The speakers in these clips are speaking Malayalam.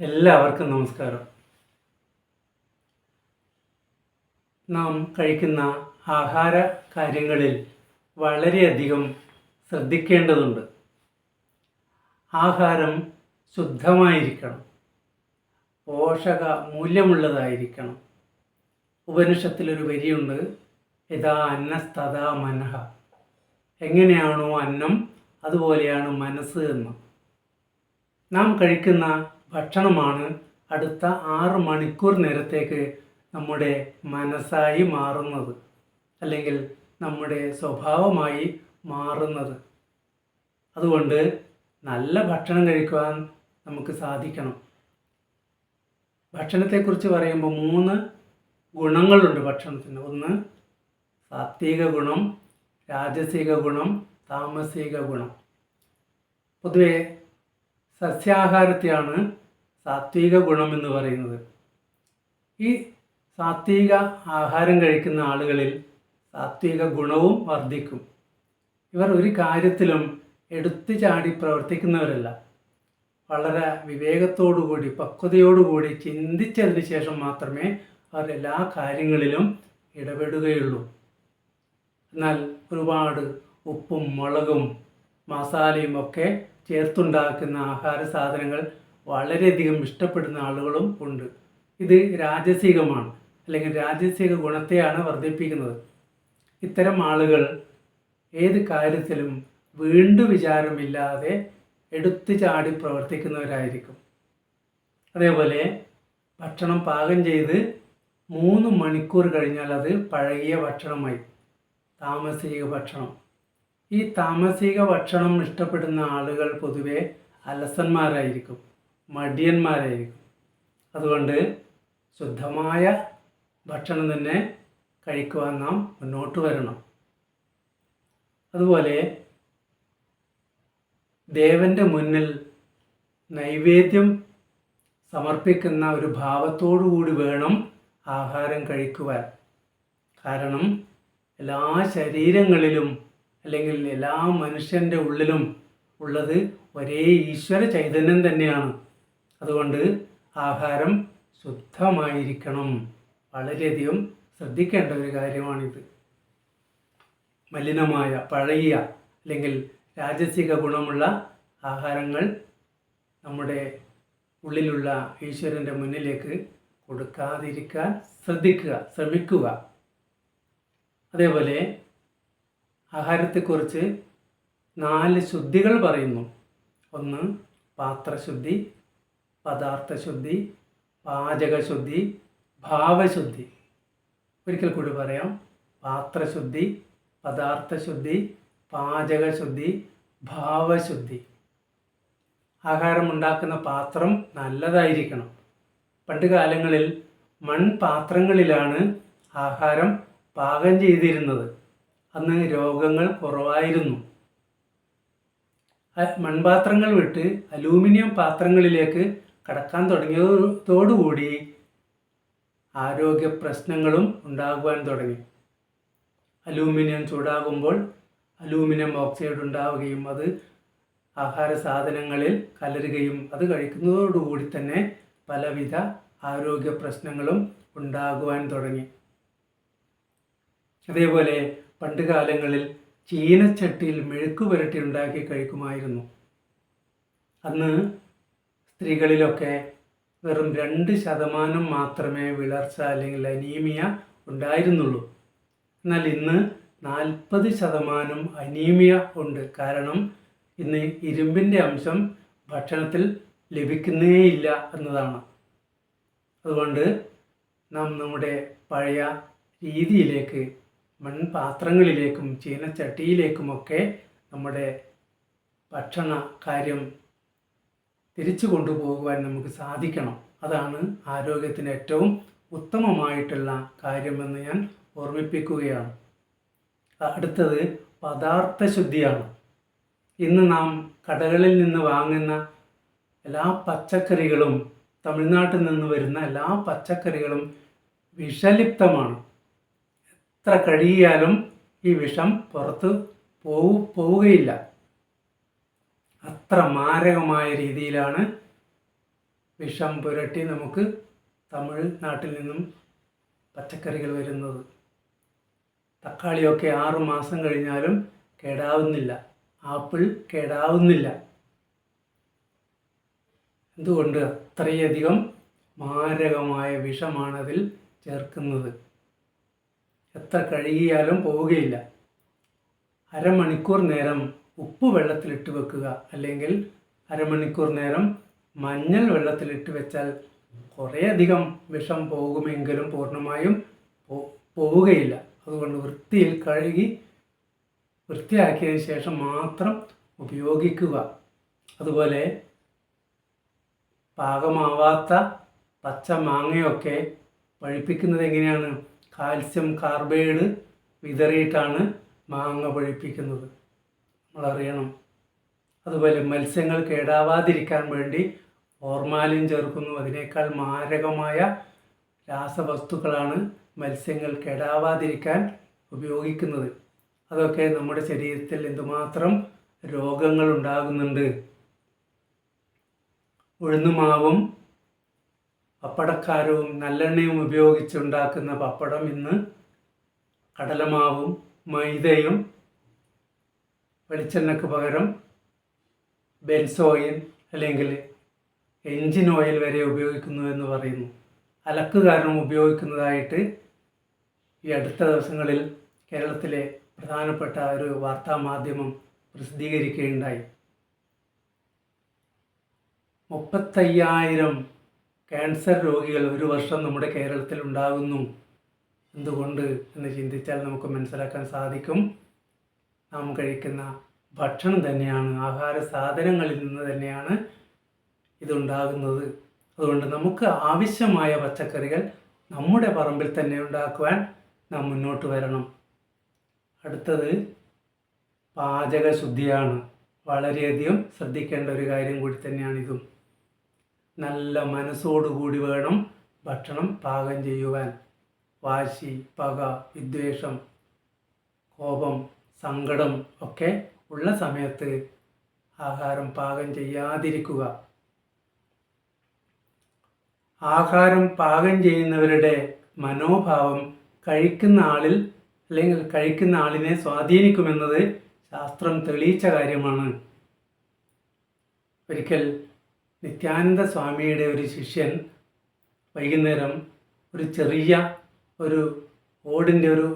എല്ലാവർക്കും നമസ്കാരം. നാം കഴിക്കുന്ന ആഹാര കാര്യങ്ങളിൽ വളരെയധികം ശ്രദ്ധിക്കേണ്ടതുണ്ട്. ആഹാരം ശുദ്ധമായിരിക്കണം. പോഷക മൂല്യമുള്ളതായിരിക്കണം. ഉപനിഷത്തിലൊരു വരിയുണ്ട് യഥാ അന്നസ്തഥാ മനഃ. എങ്ങനെയാണോ അന്നം അതുപോലെയാണ് മനസ്സ് എന്ന്. നാം കഴിക്കുന്ന ഭക്ഷണമാണ് അടുത്ത ആറ് മണിക്കൂർ നേരത്തേക്ക് നമ്മുടെ മനസ്സായി മാറുന്നത് അല്ലെങ്കിൽ നമ്മുടെ സ്വഭാവമായി മാറുന്നത്. അതുകൊണ്ട് നല്ല ഭക്ഷണം കഴിക്കുവാൻ നമുക്ക് സാധിക്കണം. ഭക്ഷണത്തെക്കുറിച്ച് പറയുമ്പോൾ മൂന്ന് ഗുണങ്ങളുണ്ട് ഭക്ഷണത്തിന്. ഒന്ന് സാത്വിക ഗുണം രാജസിക ഗുണം താമസിക ഗുണം. പൊതുവെ സസ്യാഹാരത്തെയാണ് സാത്വിക ഗുണം എന്ന് പറയുന്നത്. ഈ സാത്വിക ആഹാരം കഴിക്കുന്ന ആളുകളിൽ സാത്വിക ഗുണവും വർദ്ധിക്കും. ഇവർ ഒരു കാര്യത്തിലും എടുത്തു ചാടി പ്രവർത്തിക്കുന്നവരല്ല. വളരെ വിവേകത്തോടുകൂടി പക്വതയോടുകൂടി ചിന്തിച്ചതിന് ശേഷം മാത്രമേ അവർ എല്ലാ കാര്യങ്ങളിലും ഇടപെടുകയുള്ളൂ. എന്നാൽ ഒരുപാട് ഉപ്പും മുളകും മസാലയും ഒക്കെ ചേർത്തുണ്ടാക്കുന്ന ആഹാര സാധനങ്ങൾ വളരെയധികം ഇഷ്ടപ്പെടുന്ന ആളുകളും ഉണ്ട്. ഇത് രാജസികമാണ് അല്ലെങ്കിൽ രാജസിക ഗുണത്തെയാണ് വർദ്ധിപ്പിക്കുന്നത്. ഇത്തരം ആളുകൾ ഏത് കാര്യത്തിലും വീണ്ടും വിചാരമില്ലാതെ എടുത്തു ചാടി പ്രവർത്തിക്കുന്നവരായിരിക്കും. അതേപോലെ ഭക്ഷണം പാകം ചെയ്ത് മൂന്ന് മണിക്കൂർ കഴിഞ്ഞാൽ അത് പഴകിയ ഭക്ഷണമായി താമസിക ഭക്ഷണം. ഈ താമസിക ഭക്ഷണം ഇഷ്ടപ്പെടുന്ന ആളുകൾ പൊതുവെ അലസന്മാരായിരിക്കും. മടിയന്മാരായിരിക്കും. അതുകൊണ്ട് ശുദ്ധമായ ഭക്ഷണം തന്നെ കഴിക്കുവാൻ നാം മുന്നോട്ട് വരണം. അതുപോലെ ദേവന്റെ മുന്നിൽ നൈവേദ്യം സമർപ്പിക്കുന്ന ഒരു ഭാവത്തോടു കൂടി വേണം ആഹാരം കഴിക്കുവാൻ. കാരണം എല്ലാ ശരീരങ്ങളിലും അല്ലെങ്കിൽ എല്ലാ മനുഷ്യന്റെ ഉള്ളിലും ഉള്ളത് ഒരേ ഈശ്വര ചൈതന്യം തന്നെയാണ്. അതുകൊണ്ട് ആഹാരം ശുദ്ധമായിരിക്കണം. വളരെയധികം ശ്രദ്ധിക്കേണ്ട ഒരു കാര്യമാണിത്. മലിനമായ പഴകിയ അല്ലെങ്കിൽ രാജസിക ഗുണമുള്ള ആഹാരങ്ങൾ നമ്മുടെ ഉള്ളിലുള്ള ഈശ്വരന്റെ മുന്നിലേക്ക് കൊടുക്കാതിരിക്കാൻ ശ്രദ്ധിക്കുക ശ്രമിക്കുക. അതേപോലെ ആഹാരത്തെക്കുറിച്ച് നാല് ശുദ്ധികൾ പറയുന്നു. ഒന്ന് പാത്രശുദ്ധി പദാർത്ഥശുദ്ധി പാചകശുദ്ധി ഭാവശുദ്ധി. ഒരിക്കൽ കൂടി പറയാം. പാത്രശുദ്ധി പദാർത്ഥശുദ്ധി പാചകശുദ്ധി ഭാവശുദ്ധി. ആഹാരം ഉണ്ടാക്കുന്ന പാത്രം നല്ലതായിരിക്കണം. പണ്ട് കാലങ്ങളിൽ മൺപാത്രങ്ങളിലാണ് ആഹാരം പാകം ചെയ്തിരുന്നത്. അന്ന് രോഗങ്ങൾ കുറവായിരുന്നു. മൺപാത്രങ്ങൾ വിട്ട് അലൂമിനിയം പാത്രങ്ങളിലേക്ക് കടക്കാൻ തുടങ്ങിയതോടുകൂടി ആരോഗ്യ പ്രശ്നങ്ങളും ഉണ്ടാകുവാൻ തുടങ്ങി. അലൂമിനിയം ചൂടാകുമ്പോൾ അലൂമിനിയം ഓക്സൈഡ് ഉണ്ടാവുകയും അത് ആഹാര സാധനങ്ങളിൽ കലരുകയും അത് കഴിക്കുന്നതോടുകൂടി തന്നെ പലവിധ ആരോഗ്യ പ്രശ്നങ്ങളും ഉണ്ടാകുവാൻ തുടങ്ങി. അതേപോലെ പണ്ട് കാലങ്ങളിൽ ചീനച്ചട്ടിയിൽ മെഴുക്ക് പുരട്ടി ഉണ്ടാക്കി കഴിക്കുമായിരുന്നു. അന്ന് സ്ത്രീകളിലൊക്കെ വെറും രണ്ട് ശതമാനം മാത്രമേ വിളർച്ച അല്ലെങ്കിൽ അനീമിയ ഉണ്ടായിരുന്നുള്ളൂ. എന്നാൽ ഇന്ന് നാൽപ്പത് ശതമാനം അനീമിയ ഉണ്ട്. കാരണം ഇന്ന് ഇരുമ്പിന്റെ അംശം ഭക്ഷണത്തിൽ ലഭിക്കുന്നേയില്ല എന്നതാണ്. അതുകൊണ്ട് നാം നമ്മുടെ പഴയ രീതിയിലേക്ക് മൺപാത്രങ്ങളിലേക്കും ചീനച്ചട്ടിയിലേക്കുമൊക്കെ നമ്മുടെ ഭക്ഷണ കാര്യം തിരിച്ചു കൊണ്ടുപോകുവാൻ നമുക്ക് സാധിക്കണം. അതാണ് ആരോഗ്യത്തിന് ഏറ്റവും ഉത്തമമായിട്ടുള്ള കാര്യമെന്ന് ഞാൻ ഓർമ്മിപ്പിക്കുകയാണ്. അടുത്തത് പദാർത്ഥ ശുദ്ധിയാണ് ഇന്ന് നാം കടകളിൽ നിന്ന് വാങ്ങുന്ന എല്ലാ പച്ചക്കറികളും തമിഴ്നാട്ടിൽ നിന്ന് വരുന്ന എല്ലാ പച്ചക്കറികളും വിഷലിപ്തമാണ്. എത്ര കഴിയാലും ഈ വിഷം പുറത്ത് പോവു പോവുകയില്ല. അത്ര മാരകമായ രീതിയിലാണ് വിഷം പുരട്ടി നമുക്ക് തമിഴ്നാട്ടിൽ നിന്നും പച്ചക്കറികൾ വരുന്നത്. തക്കാളിയൊക്കെ ആറു മാസം കഴിഞ്ഞാലും കേടാവുന്നില്ല. ആപ്പിൾ കേടാവുന്നില്ല. എന്തുകൊണ്ട് അത്രയധികം മാരകമായ വിഷമാണതിൽ ചേർക്കുന്നത്? എത്ര കഴുകിയാലും പോവുകയില്ല. അരമണിക്കൂർ നേരം ഉപ്പ് വെള്ളത്തിലിട്ട് വെക്കുക. അല്ലെങ്കിൽ അരമണിക്കൂർ നേരം മഞ്ഞൾ വെള്ളത്തിലിട്ട് വെച്ചാൽ കുറേയധികം വിഷം പോകുമെങ്കിലും പൂർണമായും പോവുകയില്ല. അതുകൊണ്ട് വൃത്തിയിൽ കഴുകി വൃത്തിയാക്കിയതിന് ശേഷം മാത്രം ഉപയോഗിക്കുക. അതുപോലെ പാകമാവാത്ത പച്ച മാങ്ങയൊക്കെ പഴുപ്പിക്കുന്നത് എങ്ങനെയാണ്? കാൽസ്യം കാർബൈഡ് വിതറിയിട്ടാണ് മാങ്ങ പഴുപ്പിക്കുന്നത്. നമ്മളറിയണം. അതുപോലെ മത്സ്യങ്ങൾ കേടാവാതിരിക്കാൻ വേണ്ടി ഫോർമാലിൻ ചേർക്കുന്നു. അതിനേക്കാൾ മാരകമായ രാസവസ്തുക്കളാണ് മത്സ്യങ്ങൾ കേടാവാതിരിക്കാൻ ഉപയോഗിക്കുന്നത്. അതൊക്കെ നമ്മുടെ ശരീരത്തിൽ എന്തുമാത്രം രോഗങ്ങൾ ഉണ്ടാകുന്നുണ്ട്. ഉഴുന്നുമാവും പപ്പടക്കാരവും നല്ലെണ്ണയും ഉപയോഗിച്ചുണ്ടാക്കുന്ന പപ്പടം ഇന്ന് കടലമാവും മൈദയും വെളിച്ചെണ്ണയ്ക്ക് പകരം ബെൻസ് ഓയിൽ അല്ലെങ്കിൽ എൻജിൻ ഓയിൽ വരെ ഉപയോഗിക്കുന്നു എന്ന് പറയുന്നു. അലക്ക് കാരണം ഉപയോഗിക്കുന്നതായിട്ട് ഈ അടുത്ത ദിവസങ്ങളിൽ കേരളത്തിലെ പ്രധാനപ്പെട്ട ഒരു വാർത്താ മാധ്യമം പ്രസിദ്ധീകരിക്കുകയുണ്ടായി. മുപ്പത്തയ്യായിരം ക്യാൻസർ രോഗികൾ ഒരു വർഷം നമ്മുടെ കേരളത്തിൽ ഉണ്ടാകുന്നു എന്തുകൊണ്ട് എന്ന് ചിന്തിച്ചാൽ നമുക്ക് മനസ്സിലാക്കാൻ സാധിക്കും. നാം കഴിക്കുന്ന ഭക്ഷണം തന്നെയാണ് ആഹാര സാധനങ്ങളിൽ നിന്ന് തന്നെയാണ് ഇതുണ്ടാകുന്നത്. അതുകൊണ്ട് നമുക്ക് ആവശ്യമായ പച്ചക്കറികൾ നമ്മുടെ പറമ്പിൽ തന്നെ ഉണ്ടാക്കുവാൻ നാം മുന്നോട്ട് വരണം. അടുത്തത് പാചകശുദ്ധിയാണ്. വളരെയധികം ശ്രദ്ധിക്കേണ്ട ഒരു കാര്യം കൂടി തന്നെയാണ് ഇതും നല്ല മനസ്സോടുകൂടി വേണം ഭക്ഷണം പാകം ചെയ്യുവാൻ. വാശി പക വിദ്വേഷം കോപം സങ്കടം ഒക്കെ ഉള്ള സമയത്ത് ആഹാരം പാകം ചെയ്യാതിരിക്കുക. ആഹാരം പാകം ചെയ്യുന്നവരുടെ മനോഭാവം കഴിക്കുന്ന ആളിൽ അല്ലെങ്കിൽ കഴിക്കുന്ന ആളിനെ സ്വാധീനിക്കുമെന്നത് ശാസ്ത്രം തെളിയിച്ച കാര്യമാണ്. ഒരിക്കൽ നിത്യാനന്ദ സ്വാമിയുടെ ഒരു ശിഷ്യൻ വൈകുന്നേരം ഒരു ചെറിയ ഒരു ഓടിന്റെ ഒരു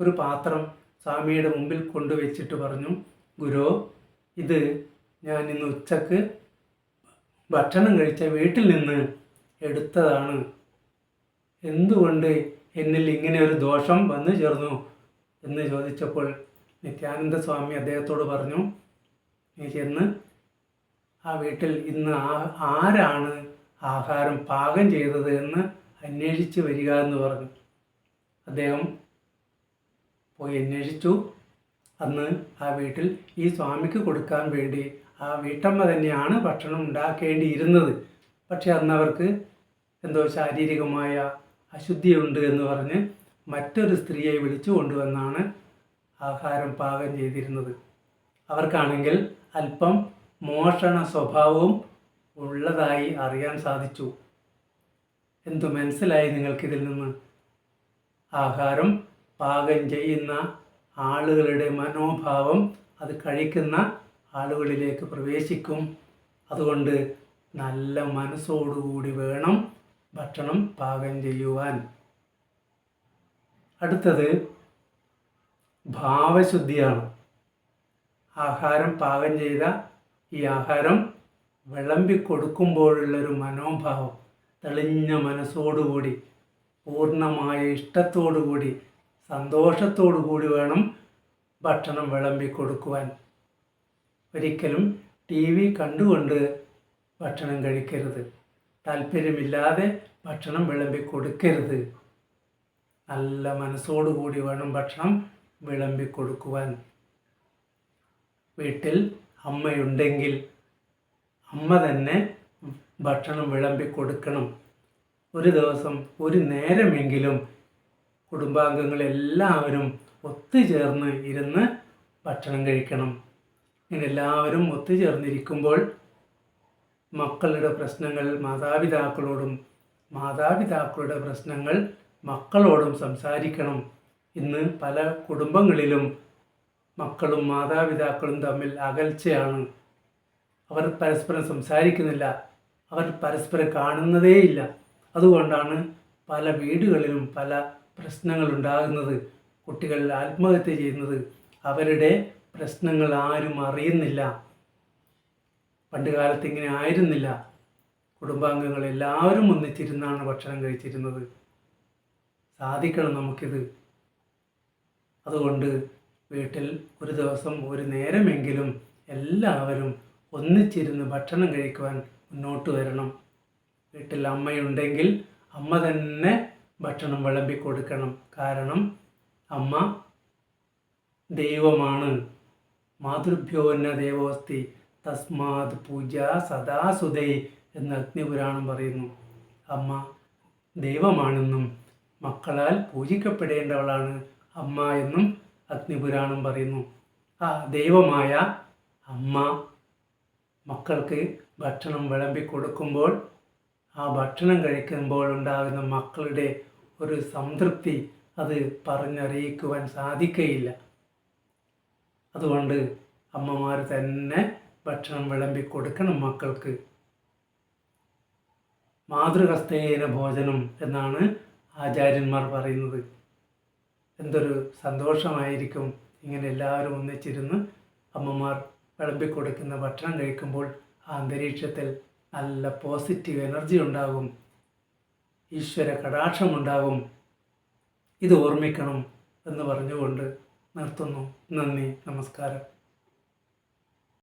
ഒരു പാത്രം സ്വാമിയുടെ മുമ്പിൽ കൊണ്ടുവച്ചിട്ട് പറഞ്ഞു ഗുരു ഇത് ഞാൻ ഇന്ന് ഉച്ചയ്ക്ക് ഭക്ഷണം കഴിച്ച വീട്ടിൽ നിന്ന് എടുത്തതാണ്. എന്തുകൊണ്ട് എന്നിൽ ഇങ്ങനെ ഒരു ദോഷം വന്നു ചേർന്നു? എന്ന് ചോദിച്ചപ്പോൾ നിത്യാനന്ദ സ്വാമി അദ്ദേഹത്തോട് പറഞ്ഞു നീ ചെന്ന് ആ വീട്ടിൽ ഇന്ന് ആരാണ് ആഹാരം പാകം ചെയ്തത് എന്ന് അന്വേഷിച്ച് വരിക എന്ന് പറഞ്ഞു. അദ്ദേഹം പോയി അന്വേഷിച്ചു. അന്ന് ആ വീട്ടിൽ ഈ സ്വാമിക്ക് കൊടുക്കാൻ വേണ്ടി ആ വീട്ടമ്മ തന്നെയാണ് ഭക്ഷണം ഉണ്ടാക്കേണ്ടിയിരുന്നത്. പക്ഷെ അന്ന് അവർക്ക് എന്തോ ശാരീരികമായ അശുദ്ധിയുണ്ട് എന്ന് പറഞ്ഞ് മറ്റൊരു സ്ത്രീയെ വിളിച്ചു കൊണ്ടുവന്നാണ് ആഹാരം പാകം ചെയ്തിരുന്നത്. അവർക്കാണെങ്കിൽ അല്പം മോഷണ സ്വഭാവവും ഉള്ളതായി അറിയാൻ സാധിച്ചു. എന്തു മനസ്സിലായി നിങ്ങൾക്കിതിൽ നിന്ന്? ആഹാരം പാകം ചെയ്യുന്ന ആളുകളുടെ മനോഭാവം അത് കഴിക്കുന്ന ആളുകളിലേക്ക് പ്രവേശിക്കും. അതുകൊണ്ട് നല്ല മനസ്സോടുകൂടി വേണം ഭക്ഷണം പാകം ചെയ്യുവാൻ. അടുത്തത് ഭാവശുദ്ധിയാണ്. ആഹാരം പാകം ചെയ്ത ഈ ആഹാരം വിളമ്പി കൊടുക്കുമ്പോഴുള്ളൊരു മനോഭാവം തെളിഞ്ഞ മനസ്സോടുകൂടി പൂർണമായ ഇഷ്ടത്തോടുകൂടി സന്തോഷത്തോടു കൂടി വേണം ഭക്ഷണം വിളമ്പി കൊടുക്കുവാൻ ഒരിക്കലും ടി വി കണ്ടുകൊണ്ട് ഭക്ഷണം കഴിക്കരുത്. താല്പര്യമില്ലാതെ ഭക്ഷണം വിളമ്പി കൊടുക്കരുത് നല്ല മനസ്സോടുകൂടി വേണം ഭക്ഷണം വിളമ്പി കൊടുക്കുവാൻ വീട്ടിൽ അമ്മയുണ്ടെങ്കിൽ അമ്മ തന്നെ ഭക്ഷണം വിളമ്പി കൊടുക്കണം ഒരു ദിവസം ഒരു നേരമെങ്കിലും കുടുംബാംഗങ്ങളെല്ലാവരും ഒത്തുചേർന്ന് ഇരുന്ന് ഭക്ഷണം കഴിക്കണം. ഇങ്ങനെ എല്ലാവരും ഒത്തുചേർന്നിരിക്കുമ്പോൾ മക്കളുടെ പ്രശ്നങ്ങൾ മാതാപിതാക്കളോടും മാതാപിതാക്കളുടെ പ്രശ്നങ്ങൾ മക്കളോടും സംസാരിക്കണം. ഇന്ന് പല കുടുംബങ്ങളിലും മക്കളും മാതാപിതാക്കളും തമ്മിൽ അകൽച്ചയാണ്. അവർ പരസ്പരം സംസാരിക്കുന്നില്ല. അവർ പരസ്പരം കാണുന്നതേയില്ല. അതുകൊണ്ടാണ് പല വീടുകളിലും പല പ്രശ്നങ്ങൾ ഉണ്ടാകുന്നത് കുട്ടികൾ ആത്മഹത്യ ചെയ്യുന്നത് അവരുടെ പ്രശ്നങ്ങൾ ആരും അറിയുന്നില്ല. പണ്ട് കാലത്ത് ഇങ്ങനെ ആയിരുന്നില്ല. കുടുംബാംഗങ്ങൾ എല്ലാവരും ഒന്നിച്ചിരുന്നാണ് ഭക്ഷണം കഴിച്ചിരുന്നത്. സാധിക്കണം നമുക്കിത്. അതുകൊണ്ട് വീട്ടിൽ ഒരു ദിവസം ഒരു നേരമെങ്കിലും എല്ലാവരും ഒന്നിച്ചിരുന്ന് ഭക്ഷണം കഴിക്കുവാൻ മുന്നോട്ട് വരണം. വീട്ടിൽ അമ്മയുണ്ടെങ്കിൽ അമ്മ തന്നെ ഭക്ഷണം വിളമ്പി കൊടുക്കണം. കാരണം അമ്മ ദൈവമാണ്. മാതൃഭ്യോന്ന ദേവോസ്തി തസ്മാത് പൂജ സദാ സുതൈ എന്ന് അഗ്നിപുരാണം പറയുന്നു. അമ്മ ദൈവമാണെന്നും മക്കളാൽ പൂജിക്കപ്പെടേണ്ടവളാണ് അമ്മ എന്നും അഗ്നിപുരാണം പറയുന്നു. ആ ദൈവമായ അമ്മ മക്കൾക്ക് ഭക്ഷണം വിളമ്പി കൊടുക്കുമ്പോൾ ആ ഭക്ഷണം കഴിക്കുമ്പോൾ ഉണ്ടാകുന്ന മക്കളുടെ ഒരു സംതൃപ്തി അത് പറഞ്ഞറിയിക്കുവാൻ സാധിക്കയില്ല. അതുകൊണ്ട് അമ്മമാർ തന്നെ ഭക്ഷണം വിളമ്പി കൊടുക്കണം മക്കൾക്ക്. മാതൃഹസ്തേന ഭോജനം എന്നാണ് ആചാര്യന്മാർ പറയുന്നത്. എന്തൊരു സന്തോഷമായിരിക്കും ഇങ്ങനെ എല്ലാവരും ഒന്നിച്ചിരുന്ന് അമ്മമാർ വിളമ്പി കൊടുക്കുന്ന ഭക്ഷണം കഴിക്കുമ്പോൾ ആ അന്തരീക്ഷത്തിൽ നല്ല പോസിറ്റീവ് എനർജി ഉണ്ടാകും. ഈശ്വര കടാക്ഷമുണ്ടാകും. ഇത് ഓർമ്മിക്കണം എന്ന് പറഞ്ഞുകൊണ്ട് നിർത്തുന്നു. നന്ദി നമസ്കാരം.